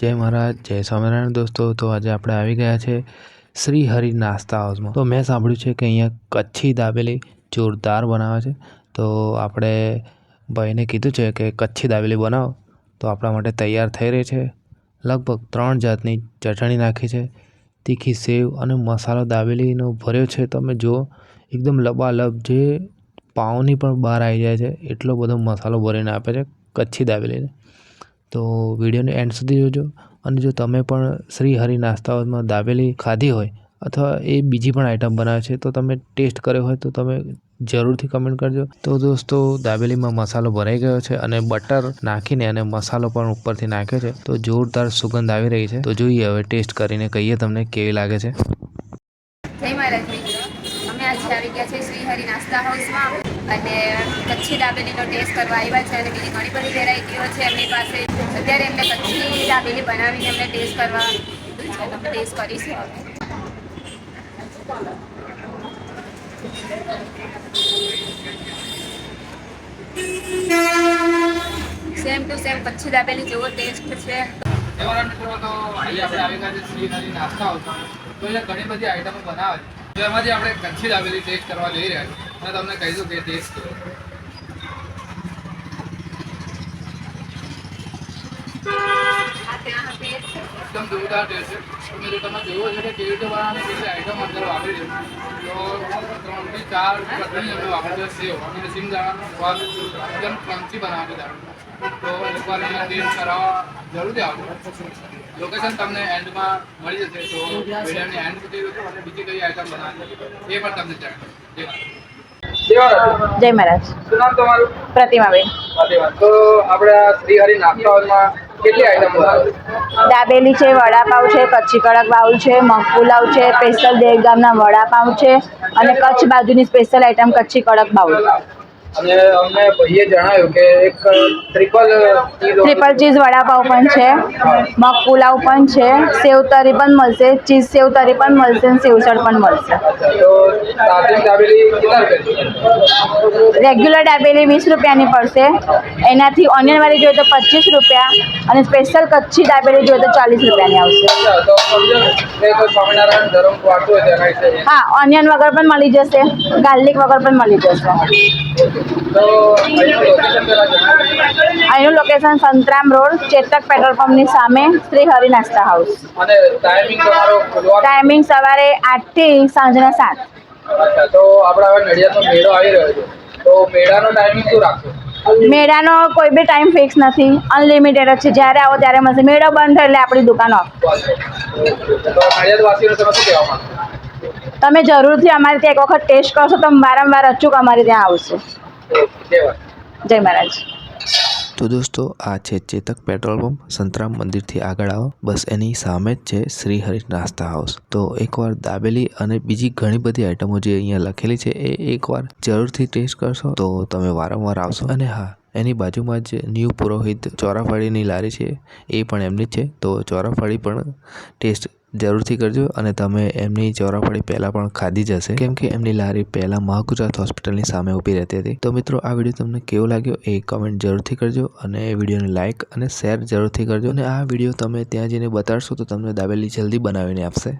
જય મહારાજ, જય સ્વામિનારાયણ દોસ્તો. તો આજે આપણે આવી ગયા છે શ્રી હરિ નાસ્તા હાઉસમાં. તો મેં સાંભળ્યું છે કે અહીંયા કચ્છી દાબેલી જોરદાર બનાવે છે. તો આપણે ભાઈને કીધું છે કે કચ્છી દાબેલી બનાવો. તો આપણા માટે તૈયાર થઈ રહી છે. લગભગ ત્રણ જાતની ચટણી નાખી છે. તીખી સેવ અને મસાલો દાબેલીનો ભર્યો છે. તમે જુઓ, એકદમ લબાલબ જે પાઉની પણ બહાર આવી જાય છે, એટલો બધો મસાલો ભરીને આપે છે કચ્છી દાબેલીને. તો વિડીયોને એન્ડ સુધી જોજો. અને જો તમે પણ શ્રી હરિ નાસ્તાઓમાં દાબેલી ખાધી હોય અથવા એ બીજી પણ આઈટમ બનાવે છે, તો તમે ટેસ્ટ કર્યો હોય તો તમે જરૂરથી કમેન્ટ કરજો. તો દોસ્તો, દાબેલીમાં મસાલો ભરાઈ ગયો છે અને બટર નાખીને અને મસાલો પણ ઉપરથી નાખ્યો છે. તો જોરદાર સુગંધ આવી રહી છે. તો જોઈએ હવે ટેસ્ટ કરીને કહીએ તમને કેવી લાગે છે. જય મહારાજ મિત્રો અમે આજે આવી ગયા છે શ્રી હરિ નાસ્તા હાઉસમાં અને કચ્છી દાબેલીનો ટેસ્ટ કરવા આવ્યા છે અને બીજી ઘણી બધી વેરાયટીઓ છે એમની પાસે. અત્યારે એમને કચ્છી દાબેલી બનાવીને એમને ટેસ્ટ કરવા તમે ટેસ્ટ કરીશું. Same to same Kutchi dabeli જેવો ટેસ્ટ છે. નાસ્તા તો ઘણી બધી આઈટમો બનાવે છે. એમાંથી આપણે કચ્છી દાબેલી ટેસ્ટ કરવા જઈ રહ્યા છીએ. અને તમને કહી દઉં કે ટેસ્ટ કરો એકદમ જોરદાર ટેસ્ટ છે. મેં તમે જોયું છે કે કેવી રીતે બનાવે કેટલી આઈટમ અંદર વાપરી છે. તો ત્રણથી ચાર ચટણી અમે વાપરી છે સેવ. અને સિંગદાણાનો સ્વાદ એકદમ ક્રંચી બનાવે છે તો એકવાર અહીંયા ટેસ્ટ કરાવવા જરૂરથી આવજો લોકેશન તમને એન્ડમાં મળી જશે. તો વિડીયોની એન્ડ સુધી અને બીજી કઈ આઈટમ બનાવવાની એ પણ તમને જણાવીશ જય મહારાજ. શું નામ તમારું? પ્રતિમાબેન. તો આપણે શ્રીહરિ શ્રી હરિ નાસ્તા હોલમાં કેટલી આઈટમ બનાવે દાબેલી છે વડાપાવ છે કચ્છી કડક બાઉલ છે મગપુલાવ છે સ્પેશિયલ દેવ ગામના વડાપાવ છે અને કચ્છ બાજુની સ્પેશિયલ આઈટમ કચ્છી કડક બાઉલ. અને અમને ભાઈએ જણાવ્યું કે એક ટ્રિપલ ટ્રિપલ ચીઝ વડાપાવ પણ છે મગ પુલાવ પણ છે સેવ તરી પણ મળશે ચીઝ સેવ તરી પણ મળશે અને સેવસળ પણ મળશે. રેગ્યુલર ડાબેલી વીસ રૂપિયાની પડશે. એનાથી ઓનિયનવાળી જોઈએ તો પચીસ રૂપિયા અને સ્પેશિયલ કચ્છી ડાબેલી જોઈએ તો ચાલીસ રૂપિયાની આવશે. હા ઓનિયન વગર પણ મળી જશે ગાર્લિક વગર પણ મળી જશે. અહીંનું location Santram road Chetak petrol પંપની સામે શ્રી હરિ નાસ્તા હાઉસ ટાઈમિંગ સવારે આઠથી સાંજના સાત. તો આપણે હવે નડિયાદનો મેળો આવી રહ્યો છે. તો મેળાનો ટાઈમિંગ શું રાખશો? મેળાનો કોઈ બી ટાઈમ ફિક્સ નથી. અનલિમિટેડ જ છે. જ્યારે આવો ત્યારે મળશે. મેળો બંધ એટલે આપણી દુકાન ઓફ તમે જરૂરથી અમારે ત્યાં એક વખત ટેસ્ટ કરશો તો વારંવાર અચૂક અમારે ત્યાં આવશે. જય મહારાજ. તો દોસ્તો, આ છે ચેતક પેટ્રોલ પંપ. સંતરામ મંદિરથી આગળ આવો. બસ એની સામે જ છે શ્રી હરિ નાસ્તા હાઉસ. તો એકવાર દાબેલી અને બીજી ઘણી બધી આઈટમો જે અહીંયા લખેલી છે એ એકવાર જરૂરથી ટેસ્ટ કરશો. તો તમે વારંવાર આવશો. અને હા, એની બાજુમાં જ ન્યૂ પુરોહિત ચોરાફળીની લારી છે એ પણ એમની જ છે. તો ચોરાફળી પણ ટેસ્ટ જરૂરથી કરજો અને તમે એમની ચોરાફળી પહેલાં પણ ખાધી જ હશે. કેમ કે એમની લારી પહેલાં મહાગુજરાત હોસ્પિટલની સામે ઊભી રહેતી હતી. તો મિત્રો, આ વીડિયો તમને કેવો લાગ્યો એ કમેન્ટ જરૂરથી કરજો અને વિડીયોને લાઇક અને શેર જરૂરથી કરજો અને આ વીડિયો તમે ત્યાં જઈને બતાડશો તો તમને દાબેલી જલ્દી બનાવીને આપશે.